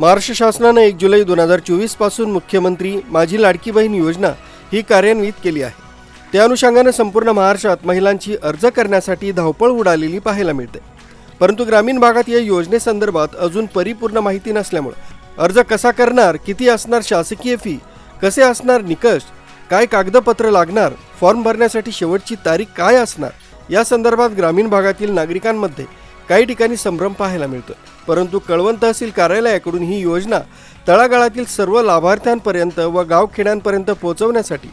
महाराष्ट्र शासनानं एक जुलै दोन हजार चोवीसपासून मुख्यमंत्री माझी लाडकी बहीण योजना ही कार्यान्वित केली आहे. त्या अनुषंगानं संपूर्ण महाराष्ट्रात महिलांची अर्ज करण्यासाठी धावपळ उडालेली पाहायला मिळते. परंतु ग्रामीण भागात या योजनेसंदर्भात अजून परिपूर्ण माहिती नसल्यामुळे अर्ज कसा करणार किती असणार शासकीय फी कसे असणार निकष काय कागदपत्र लागणार फॉर्म भरण्यासाठी शेवटची तारीख काय असणार या संदर्भात ग्रामीण भागातील नागरिकांमध्ये काही ठिकाणी संभ्रम पाहायला मिळतो परंतु कळवण तहसील कार्यालयाकडून ही योजना तळागाळातील सर्व लाभार्थ्यांपर्यंत व गावखेड्यांपर्यंत पोहोचवण्यासाठी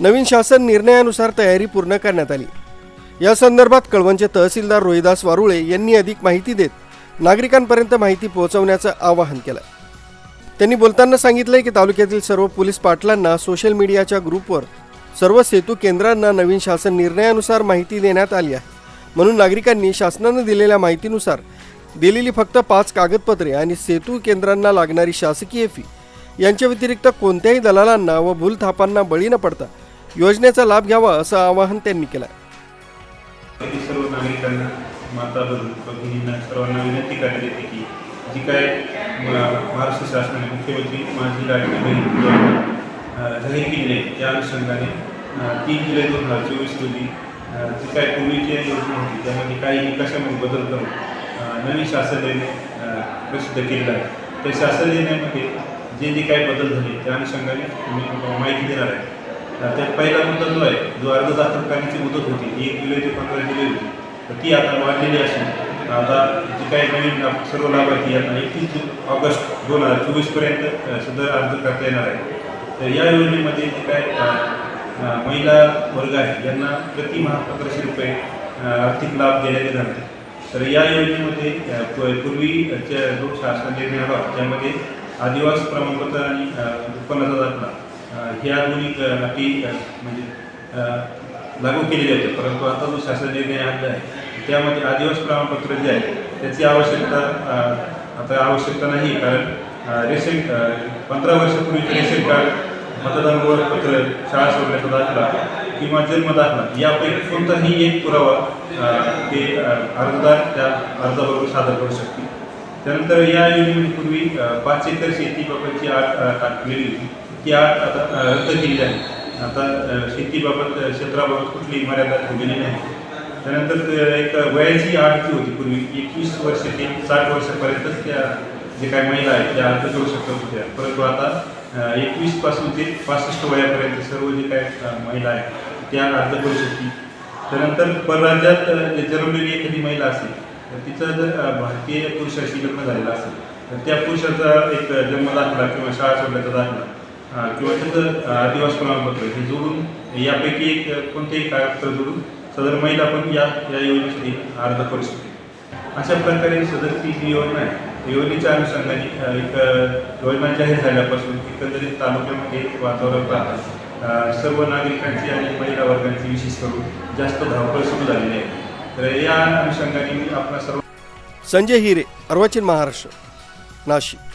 नवीन शासन निर्णयानुसार तयारी पूर्ण करण्यात आली. या संदर्भात कळवणचे तहसीलदार रोहिदास वारुळे यांनी अधिक माहिती देत नागरिकांपर्यंत माहिती पोहोचवण्याचं आवाहन केलं. त्यांनी बोलताना सांगितलंय की तालुक्यातील सर्व पोलीस पाटलांना सोशल मीडियाच्या ग्रुपवर सर्व सेतू केंद्रांना नवीन शासन निर्णयानुसार माहिती देण्यात आली आहे. म्हणून नागरिकांनी शासनानं दिलेल्या माहितीनुसार दिलेली फक्त पाच कागदपत्रे आणि सेतू केंद्रांना लागणारी शासकीय फी. यांच्या व्यतिरिक्त कोणत्याही दलालांना व भूलथापांना बळी न पडता योजनेचा लाभ घ्यावा असं आवाहन त्यांनी केलं. सर्व नागरिकांना माता भगिनींना सर्वांना विनंती करण्यात येते की जी काय महाराष्ट्र शासनाने मुख्यमंत्री माझी लाडकी बहीण जाहीर केली आहे त्या अनुषंगाने तीन जुलै दोन हजार चोवीस रोजी जी काय पूर्वीची योजना होती त्यामध्ये काही निकषामध्ये बदल करून नवीन शासन प्रसिद्ध केलेलं आहे. त्या शासन निर्णयामध्ये जे जे काही बदल झाले त्या अनुषंगाने मी माहिती देणार आहे. त्यात पहिला मुद्दा जो आहे जो अर्ज दाखल करण्याची मुदत होती ती एक जुलै ते पंधरा जुलै होती. तर ती आता वाढलेली असून आता जी काही नवीन लाभ- सर्व लाभार्थी यांना एकतीस जून ऑगस्ट दोन हजार चोवीसपर्यंत सुद्धा अर्ज करता येणार आहे. तर या योजनेमध्ये जे काय महिला वर्ग आहे यांना प्रति माह रुपये आर्थिक लाभ देण्यात येणार आहे. तर या योजनेमध्ये पूर्वी पूर्वीच्या जो शासन निर्णय आला त्यामध्ये आदिवासी प्रमाणपत्र आणि उत्पन्नाचा दाखला ह्या दोन्ही अटी म्हणजे लागू केलेले होते परंतु आता जो शासन निर्णय आणला आहे त्यामध्ये आदिवासी प्रमाणपत्र जे आहे त्याची आवश्यकता आता आवश्यकता नाही. कारण रेशन पंधरा वर्षापूर्वीचं रेशन कार्ड मतदान ओळखपत्र शाळा सोडण्याचा दाखला किंवा जन्म दाखला यापैकी कोणताही एक पुरावा ते अर्जदार त्या अर्जाबरोबर सादर करू शकतील. त्यानंतर या योजनेपूर्वी पूर्वी पाच एकर शेतीबाबतची आठ टाकलेली होती. ती आठ आता रद्द केली आहे. आता शेतीबाबत क्षेत्राबाबत कुठलीही मर्यादा ठेवलेली नाही त्यानंतर एक वयाची आठ जी होती पूर्वी एकवीस वर्ष ते साठ वर्षापर्यंतच त्या जे काही महिला आहेत त्या अर्ज करू शकत होत्या. परंतु आता एकवीसपासून ते पासष्ट वयापर्यंत सर्व जे काय महिला आहेत त्या अर्ज करू शकतील. त्यानंतर परराज्यात जन्मलेली एखादी महिला असेल तर तिचं जर भारतीय पुरुषाशी लग्न झालेलं असेल तर त्या पुरुषाचा एक जन्म दाखला किंवा शाळा सोडल्याचा दाखला किंवा त्याचं आदिवास प्रमाणपत्र हे जोडून यापैकी एक कोणतेही कागदपत्र जोडून सदर महिला पण या या योजनेसाठी अर्ज करू शकते अशा प्रकारे सदरची ही योजना आहे. योजनेच्या अनुषंगाने एक योजना जाहीर झाल्यापासून एकंदरीत तालुक्यामध्ये वातावरण राहतात सर्व नागरिकांची आणि महिला वर्गांची विशेष करून जास्त धावपळ सुरू झालेली आहे. तर या अनुषंगाने मी आपला सर्व संजय हिरे अर्वाचीन महाराष्ट्र नाशिक.